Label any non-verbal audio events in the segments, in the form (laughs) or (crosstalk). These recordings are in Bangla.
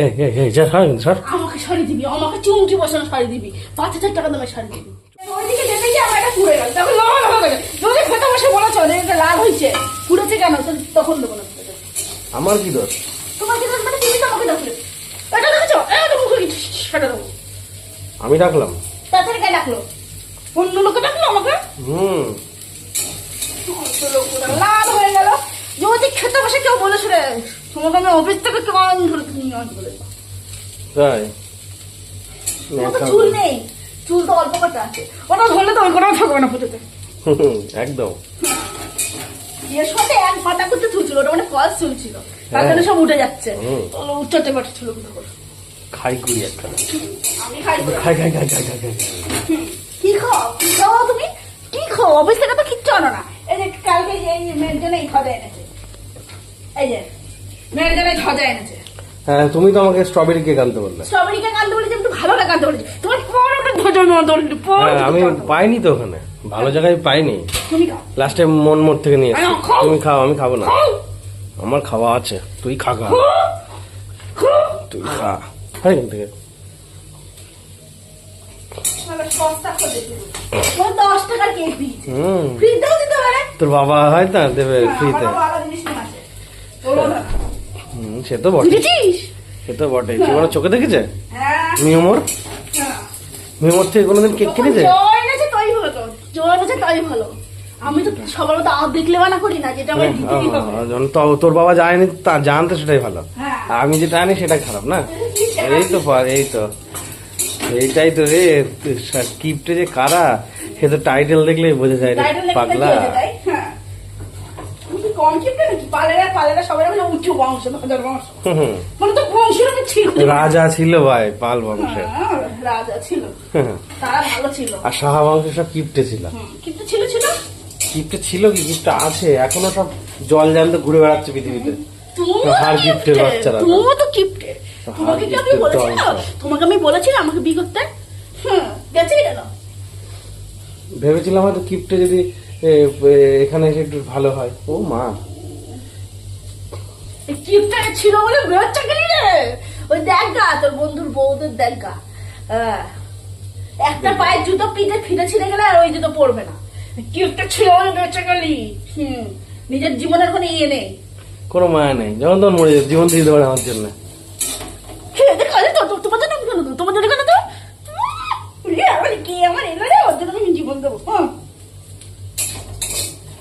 এই এই এই যা স্যার আমাকে শাড়ি দিবি আমাকে চুমকি বসানো শাড়ি দিবি পাঁচ হাজার টাকা দামের শাড়ি দিবি। ওইদিকে যেতে গিয়ে আমার এটা পুড়ে গেল। তখন লমা লমা করে যদি খেতে বসে বলেছ যে এটা লাল হয়েছে। পুড়েছে কেন? তখন দেবো না আমার কি দোষ? তোমার কি দোষ? মানে তুমি তো আমাকে ডাকলে। এটা দেখেছ? এটা মুখে সেটা দেবো। আমি ডাকলাম। তাড়াতাড়ি কে ডাকলো? অন্য লোকে ডাকলো আমাকে? হুম। লাল হয়ে গেল। যদি খেতে বসে কেউ বলে রে তোমাকে আমি অফিস থেকে কেমন ধরে নিয়ে আসব তাই? চুল নেই। চুল তো অল্প কটা আছে। ওটা ধরলে তো ওই কোটাও থাকবে না পুজোতে। (laughs) একদম। এর সাথে এক পাতা করতে থুছিল ওটা মানে ফলস চুলছিল তার জন্য সব উঠে যাচ্ছে। ছিল কোথা করে। খাই করি আমি খাই। খাই খাই খাই খাই খাই। কি খাও? কি খাও তুমি? কি খাও? অফিস থেকে তো কিচ্ছু আনো না। এই যে কালকে এই মেয়ের জন্য এই খাজা এনেছে। এই যে। এনেছে। হ্যাঁ তুমি তো আমাকে স্ট্রবেরি কেক আনতে বললে। স্ট্রবেরি কেক আনতে বলেছি একটু ভালো লাগে আনতে বলেছি। তোমার পর একটা ভোজন মতো হ্যাঁ আমি পাইনি তো ওখানে। ভালো জায়গায় পাইনি। তুমি খাও। লাস্টে মন মোড় থেকে নিয়ে এসেছি। তুমি খাও আমি খাব না। আমার খাওয়া আছে তুই খা খা তুই খা। হ্যাঁ এখান থেকে। তোর বাবা হয় না দেবে ফ্রিতে সে তো বটে সে তো বটে কি বলো চোখে দেখেছে? হ্যাঁ মিয়মোর হ্যাঁ। মিয়মোর থেকে কোনোদিন কেক কিনেছে আমি তো সবার মতো আপ দেখলে বানা করি না যেটা আমার হ্যাঁ, তো- তোর বাবা যায়নি তা জানতে সেটাই ভালো। হ্যাঁ। আমি যেটা আনি সেটাই খারাপ না? এই তো পার এই তো। এইটাই তো রে কিপটে যে কারা সে তো টাইটেল দেখলেই বোঝা যায় রে পাগলা কি হয়েছে, তাই? হ্যাঁ। তুমি কি কম চিপটে নাকি পালেরা সবাই বলে উঁচু বংশ বংশ। মানে তো বংশের ছিল। রাজা ছিল ভাই পাল বংশের। হ্যাঁ, রাজা ছিল। তারা ভালো ছিল। আর সাহা বংশের সব কিপটে ছিল। কিন্তু ছিল ছিল। কিপটে ছিল কি কিপটে আছে। এখনও সব জল জানতে ঘুরে বেড়াচ্ছে পৃথিবীতে। হার কিপটে, বাচ্চারা তো। তুমিও তো কিপটে। তোমাকে কি আমি গিফটের বলেছি না দল সব। তোমাকে আমি বলেছি আমাকে বিয়ে করতে? হুম গেছে কেন? ভেবেছিলাম হয়তো কিপটে যদি এখানে এসে একটু ভালো হয়। ও মা। কিপটাকে ছিল বলে বেরোচ্ছে রে? ওই দেখ গা তোর বন্ধুর বউদের দেখ গা। একটা পায়ের জুতো পিঠে ফিরে ছিঁড়ে গেলে আর ওই জুতো পড়বে না। কিপটা ছিল বলে বেরোচ্ছে গেলি। হুম নিজের জীবনের কোনো ইয়ে নেই। কোনো মায়া নেই। যখন তখন মরে যাবে জীবন দিতে পারে আমার জন্য। খেয়ে দেখো আরে তো তো- তোমার জন্য আমি কেন দেবো? তোমার জন্য কেন তো আমার কি আমার এলো রে? ওর জন্য আমি জীবন দেবো। হ্যাঁ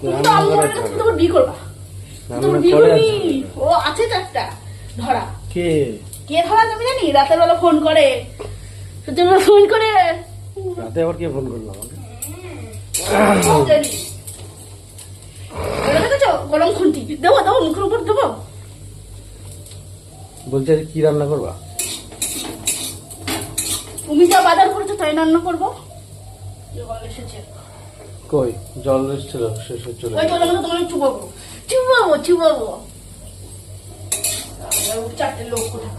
তুমি তো আমি তোমার বিয়ে করবা? ও আছে তো একটা। ধরা। কে? কে ধরা তুমি জানি? রাতের বেলা ফোন করে। রাতের ফোন করে। রাতে আবার কে ফোন করল আমাকে? সব জানি। ওটা দেখেছ? গরম খুন্তি। দেবো দেবো মুখের উপর দেবো। বলছে কি রান্না করবা? তুমি যা বাজার করেছ তাই রান্না করব। জল এসেছে। কই? জল এসেছিল শেষ ওই। জন্য তোমার চুবাবো। চারটে লোক কোথায়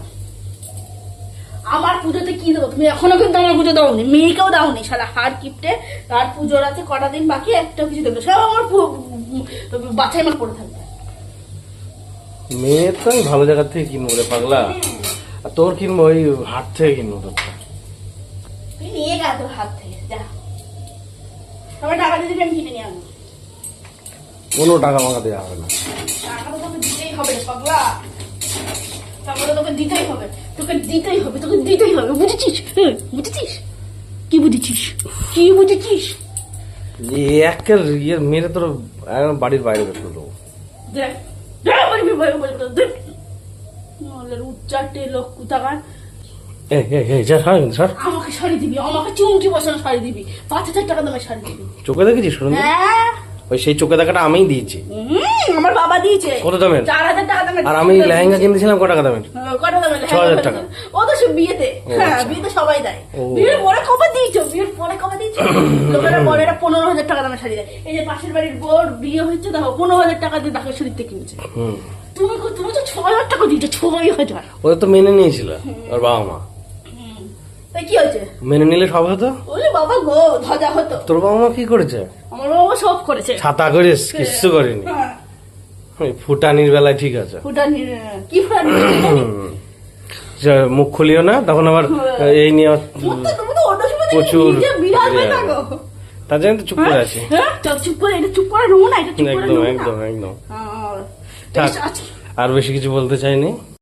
আমার পুজোতে কি দেবো? তুমি এখনও কিন্তু আমার পুজো দাওনি। মেয়েকেও দাওনি সারা হার কিপটে আর পুজোর আছে কটা দিন বাকি একটা কিছু দেবে। সব আমার বাছাই মাল পড়ে থাকবে। মেয়ের তো আমি ভালো জায়গা থেকে কিনবো রে পাগলা। আর তোর কিনবো ওই হাট থেকে কিনবো তোর নিয়ে গা তোর হাত থেকে যা। সবাই টাকা দিয়ে দিবি আমি কিনে নিয়ে আনব কোনো টাকা মাকা দেওয়া হবে না। তোকে দিতেই হবে তোকে দিতেই হবে। তোকে দিতেই বুঝেছিস? হ্যাঁ, বুঝেছিস? কি বুঝেছিস? কি একের ইয়ে মেরে তোর একদম বাড়ির বাইরে বের করে দেবো। চোখে দেখেছিস ওই সেই চোখে দেখাটা আমিই দিয়েছি। আমার বাবা দিয়েছে। কত দামের? চার হাজার টাকা দামের আর আমি লেহেঙ্গা কিনতেছিলাম ক টাকা দামের? কত দামের ছ হাজার টাকা। ও তো সে বিয়েতে। হ্যাঁ আচ্ছা। বিয়েতে সবাই দেয়। বিয়ের পরে কবে দিয়েছ? বিয়ের পরে কবে দিয়েছ? লোকেরা পরে এটা পনেরো হাজার টাকা দামের শাড়ি দেয়। এই যে পাশের বাড়ির বোর বিয়ে হচ্ছে দেখো পনেরো হাজার টাকা দিয়ে দেখো শাড়িতে কিনছে। হুম। তুমি তুমি তো ছ হাজার টাকা দিয়েছ ছয় হাজার। ওদের তো মেনে নিয়েছিল ওর বাবা মা। কি হয়েছে? মেনে নিলে সব হতো? বাবা গো ধ্বজা হতো। তোর বাবা মা কি করেছে? আমার বাবা সব করেছে। ছাতা করিস কিচ্ছু করেনি? হ্যাঁ, ফুটানির বেলায় ঠিক আছে। ফুটানি কি ফুটানি? মুখ খুলিও না তখন আবার এই নিয়ে প্রচুর হয়ে ইয়ে। তার জন্য তো চুপ করে হ্যাঁ? আছি। হ্যাঁ? চুপ করে এটা চুপ করে নেব না এটা চুপ করে একদম একদম একদম। হ্যাঁ। আর বেশি কিছু বলতে চাইনি।